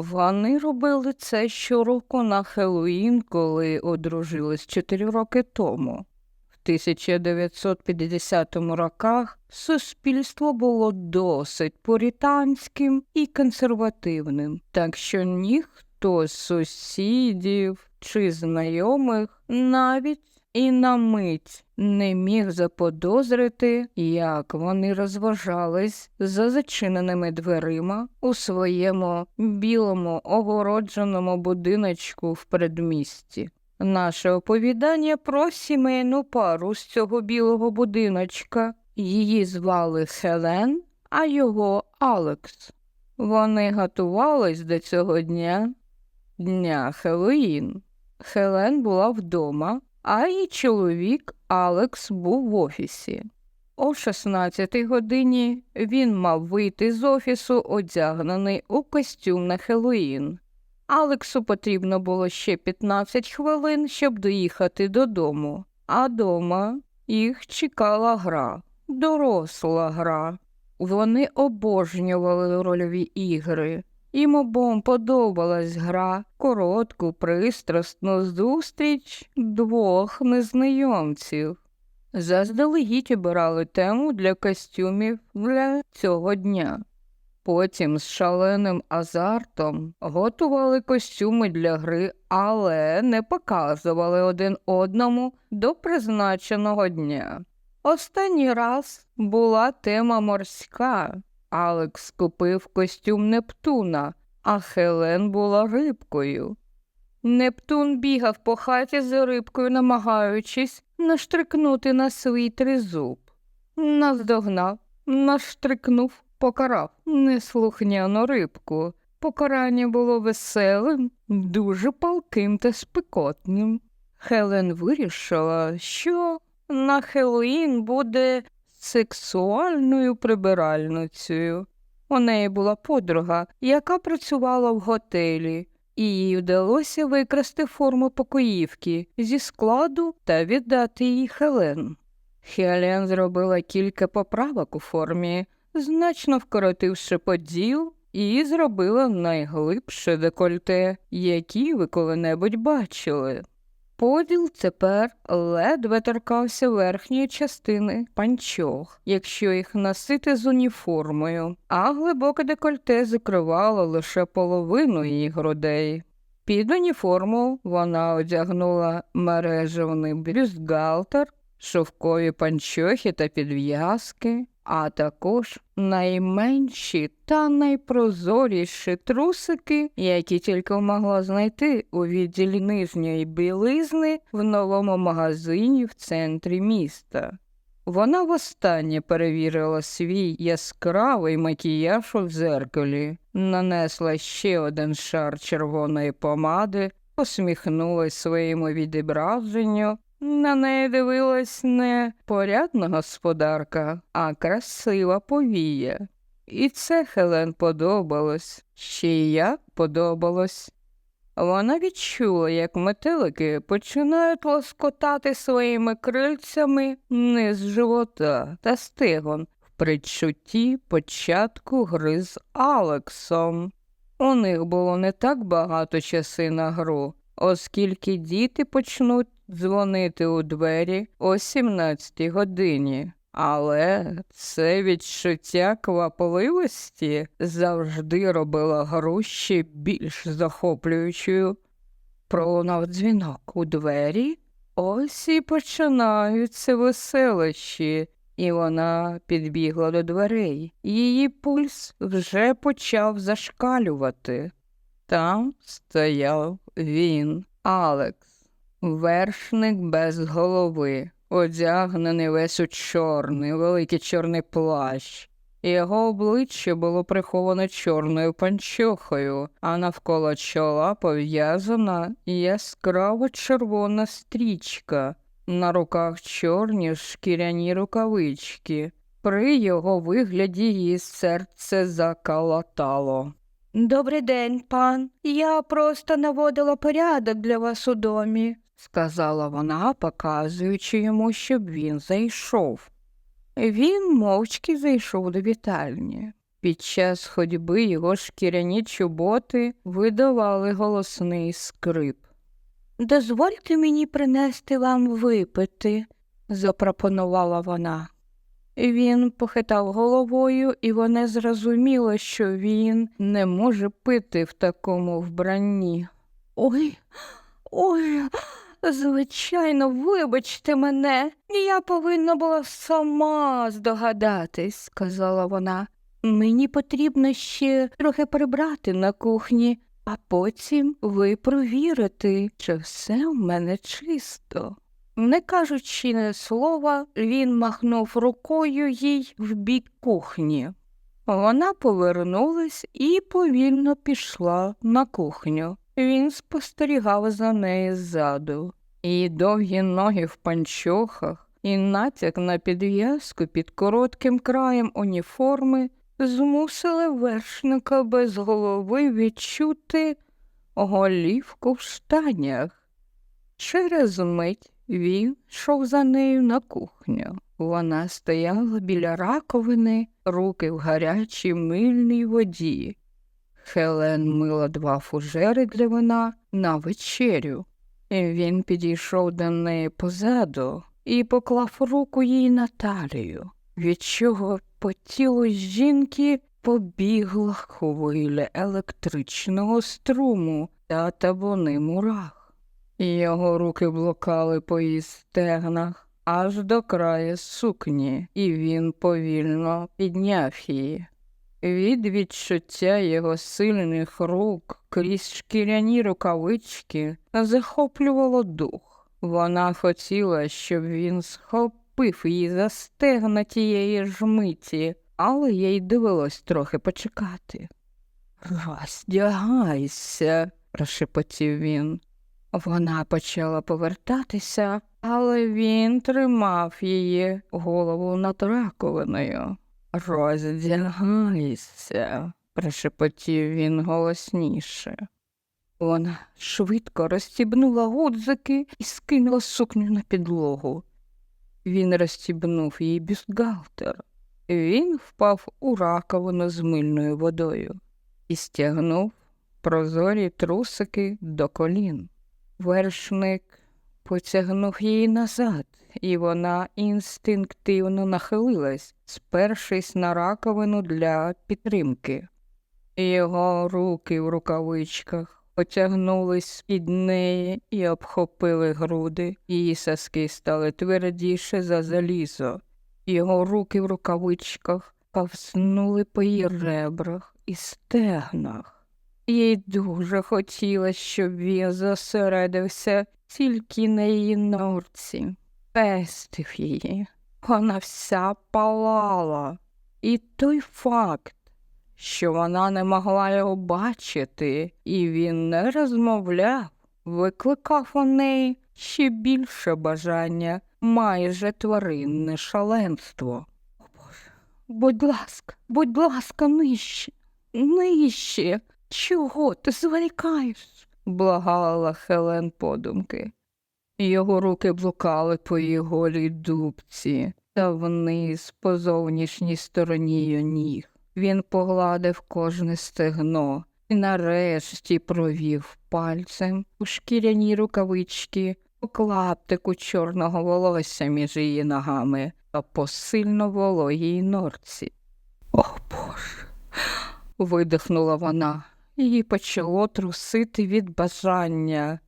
Вони робили це щороку на Хеллоїн, коли одружились чотири роки тому. В 1950 роках суспільство було досить пуританським і консервативним, так що ніхто з сусідів чи знайомих навіть і на мить не міг заподозрити, як вони розважались за зачиненими дверима у своєму білому огородженому будиночку в передмісті. Наше оповідання про сімейну пару з цього білого будиночка. Її звали Хелен, а його Алекс. Вони готувались до цього дня, дня Хеллоїн. Хелен була вдома, а її чоловік Алекс був в офісі. О 16 годині він мав вийти з офісу, одягнений у костюм на Хеллоїн. Алексу потрібно було ще 15 хвилин, щоб доїхати додому, а дома їх чекала гра, доросла гра. Вони обожнювали рольові ігри. Їм обом подобалась гра, коротку, пристрасну зустріч двох незнайомців. Заздалегідь обирали тему для костюмів для цього дня. Потім з шаленим азартом готували костюми для гри, але не показували один одному до призначеного дня. Останній раз була тема морська. Алекс купив костюм Нептуна, а Хелен була рибкою. Нептун бігав по хаті за рибкою, намагаючись наштрикнути на свій тризуб. Наздогнав, наштрикнув, покарав неслухняну рибку. Покарання було веселим, дуже палким та спекотним. Хелен вирішила, що на Хеллоїн буде сексуальною прибиральницею. У неї була подруга, яка працювала в готелі, і їй вдалося викрасти форму покоївки зі складу та віддати їй Хелен. Хелен зробила кілька поправок у формі, значно вкоротивши поділ, і зробила найглибше декольте, які ви коли-небудь бачили. Поділ тепер ледве торкався верхньої частини панчох, якщо їх носити з уніформою, а глибоке декольте закривало лише половину її грудей. Під уніформу вона одягнула мережевний бюстгальтер, шовкові панчохи та підв'язки, а також найменші та найпрозоріші трусики, які тільки могла знайти у відділі нижньої білизни в новому магазині в центрі міста. Вона востаннє перевірила свій яскравий макіяж у дзеркалі, нанесла ще один шар червоної помади, посміхнулась своєму відображенню на неї дивилась не порядна господарка, а красива повія. І це Хелен подобалось, ще й як подобалось. Вона відчула, як метелики починають лоскотати своїми крильцями низ живота та стегон в предчутті початку гри з Алексом. У них було не так багато часи на гру, оскільки діти почнуть дзвонити у двері о 17 годині. Але це відчуття квапливості завжди робило гру більш захоплюючою. Пролунав дзвінок у двері, ось і починаються веселощі, і вона підбігла до дверей. Її пульс вже почав зашкалювати. Там стояв він, Алекс. Вершник без голови, одягнений весь у чорний, великий чорний плащ. Його обличчя було приховане чорною панчохою, а навколо чола пов'язана яскраво червона стрічка, на руках чорні шкіряні рукавички. При його вигляді її серце закалатало. Добрий день, пан. Я просто наводила порядок для вас у домі, сказала вона, показуючи йому, щоб він зайшов. Він мовчки зайшов до вітальні, Під час ходьби його шкіряні чоботи видавали голосний скрип. Дозвольте мені принести вам випити, запропонувала вона. Він похитав головою, і вона зрозуміла, що він не може пити в такому вбранні. Ой, ой, звичайно, вибачте мене, я повинна була сама здогадатись, сказала вона. Мені потрібно ще трохи прибрати на кухні, а потім ви провірите, чи все в мене чисто. Не кажучи не слова, він махнув рукою їй в бік кухні. Вона повернулась і повільно пішла на кухню. Він спостерігав за нею ззаду. Її довгі ноги в панчохах і натяк на підв'язку під коротким краєм уніформи змусили вершника без голови відчути голівку в штанях. Через мить він йшов за нею на кухню. Вона стояла біля раковини, руки в гарячій мильній воді. Хелен мила два фужери для вина на вечерю. Він підійшов до неї позаду і поклав руку їй на талію, від чого по тілу жінки побігла хвиля електричного струму та табуни мурах. Його руки блукали по її стегнах аж до краю сукні, і він повільно підняв її. Від відчуття його сильних рук крізь шкіряні рукавички захоплювало дух. Вона хотіла, щоб він схопив її за стегна тієї ж миті, але їй довелось трохи почекати. Роздягайся, прошепотів він. Вона почала повертатися, але він тримав її голову над раковиною. Роздягайся, прошепотів він голосніше. Вона швидко розстібнула гудзики і скинула сукню на підлогу. Він розстібнув її бюстгальтер. Він впав у раковину з мильною водою і стягнув прозорі трусики до колін. Вершник потягнув її назад, і вона інстинктивно нахилилась, спершись на раковину для підтримки. Його руки в рукавичках потягнулись під неї і обхопили груди, її соски стали твердіше за залізо. Його руки в рукавичках повснули по її ребрах і стегнах. Їй дуже хотілося, щоб він зосередився тільки на її норці, пестив її. Вона вся палала. І той факт, що вона не могла його бачити, і він не розмовляв, викликав у неї ще більше бажання, майже тваринне шаленство. О Боже, будь ласка, будь ласка, нижче, нижче. Чого ти зволікаєш? благала Хелен подумки. Його руки блукали по її голій дубці та вниз по зовнішній стороні її ніг. Він погладив кожне стегно і нарешті провів пальцем у шкіряні рукавички у клаптику чорного волосся між її ногами та по сильно вологій норці. О Боже. видихнула вона. Її почало трусити від бажання.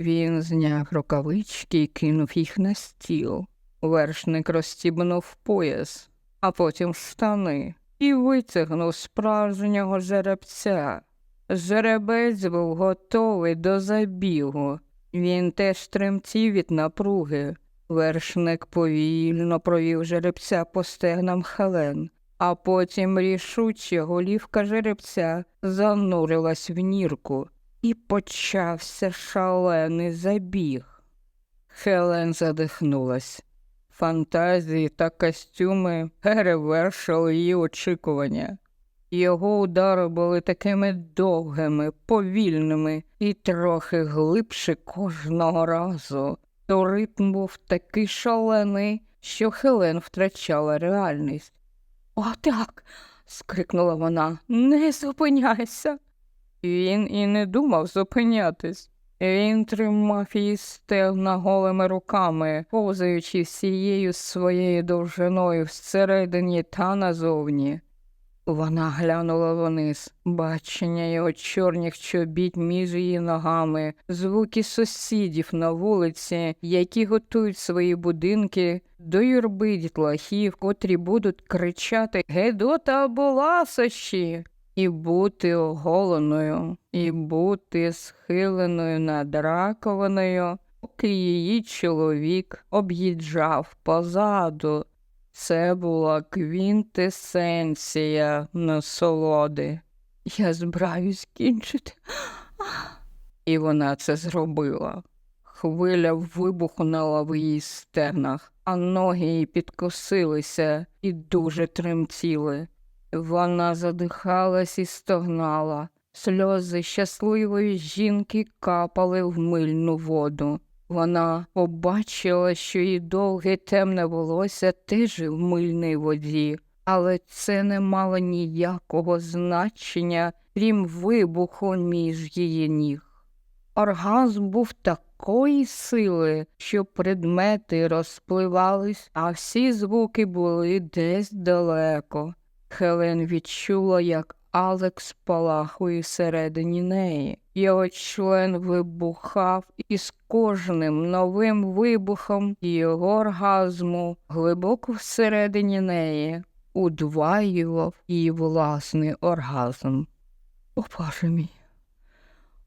Він зняв рукавички і кинув їх на стіл. Вершник розстібнув пояс, а потім штани і витягнув справжнього жеребця. Жеребець був готовий до забігу. Він теж тремтів від напруги. Вершник повільно провів жеребця по стегнам Хелен, а потім рішуче голівка жеребця занурилась в нірку, і почався шалений забіг. Хелен задихнулась. Фантазії та костюми перевершили її очікування. Його удари були такими довгими, повільними і трохи глибше кожного разу. То ритм був такий шалений, що Хелен втрачала реальність. О, так, скрикнула вона. Не зупиняйся. Він і не думав зупинятись. Він тримав її стегна голими руками, повзаючи всією своєю довжиною всередині та назовні. Вона глянула вниз, бачення його чорних чобіт між її ногами, звуки сусідів на вулиці, які готують свої будинки. До юрби дітлахів, котрі будуть кричати Гедота або ласощі, і бути оголеною, і бути схиленою над раковиною, поки її чоловік об'їжджав позаду. Це була квінтесенція насолоди. Я збираюсь кінчити. І вона це зробила. Хвиля вибухнула в її стегнах, а ноги її підкосилися і дуже тремтіли. Вона задихалась і стогнала. Сльози щасливої жінки капали в мильну воду. Вона побачила, що її довге темне волосся теж в мильній воді, але це не мало ніякого значення, крім вибуху між її ніг. Оргазм був такої сили, що предмети розпливались, а всі звуки були десь далеко. Хелен відчула, як Алекс палахує всередині неї. Його член вибухав, і з кожним новим вибухом його оргазму глибоко всередині неї удваював її власний оргазм. О Боже мій,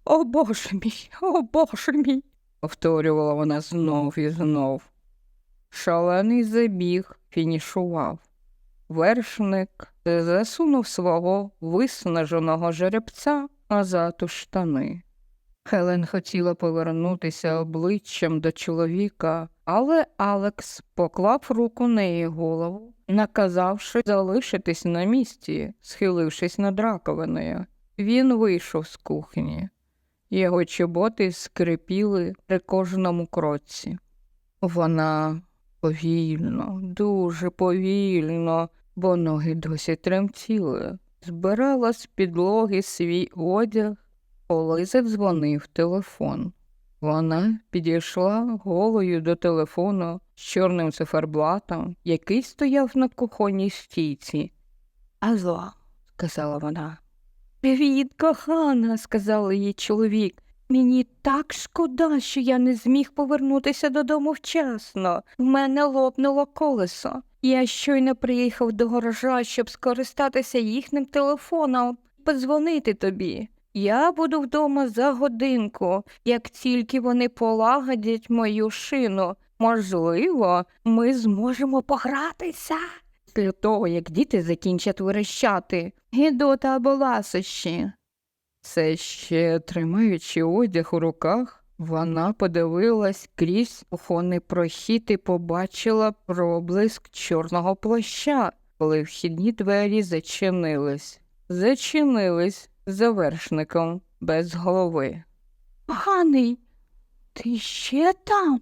о Боже мій, о Боже мій, повторювала вона знов і знов. Шалений забіг фінішував. Вершник засунув свого виснаженого жеребця назад у штани. Хелен хотіла повернутися обличчям до чоловіка, але Алекс поклав руку на її голову, наказавши залишитись на місці, схилившись над раковиною. Він вийшов з кухні. Його чоботи скрипіли при кожному кроці. Вона повільно, дуже повільно, бо ноги досі тремтіли, збирала з підлоги свій одяг, коли задзвонив телефон. Вона підійшла голою до телефону з чорним циферблатом, який стояв на кухонній стійці. Алло, сказала вона. Привіт, кохана, сказав їй чоловік. Мені так шкода, що я не зміг повернутися додому вчасно. В мене лопнуло колесо. Я щойно приїхав до гаража, щоб скористатися їхнім телефоном, подзвонити тобі. Я буду вдома за годинку, як тільки вони полагодять мою шину. Можливо, ми зможемо погратися. Після того, як діти закінчать верещати, гідота або ласощі. Це ще тримаючи одяг у руках, вона подивилась крізь кухонний прохід і побачила проблиск чорного плаща, коли вхідні двері зачинились. Зачинились за вершником без голови. Поганий, ти ще там?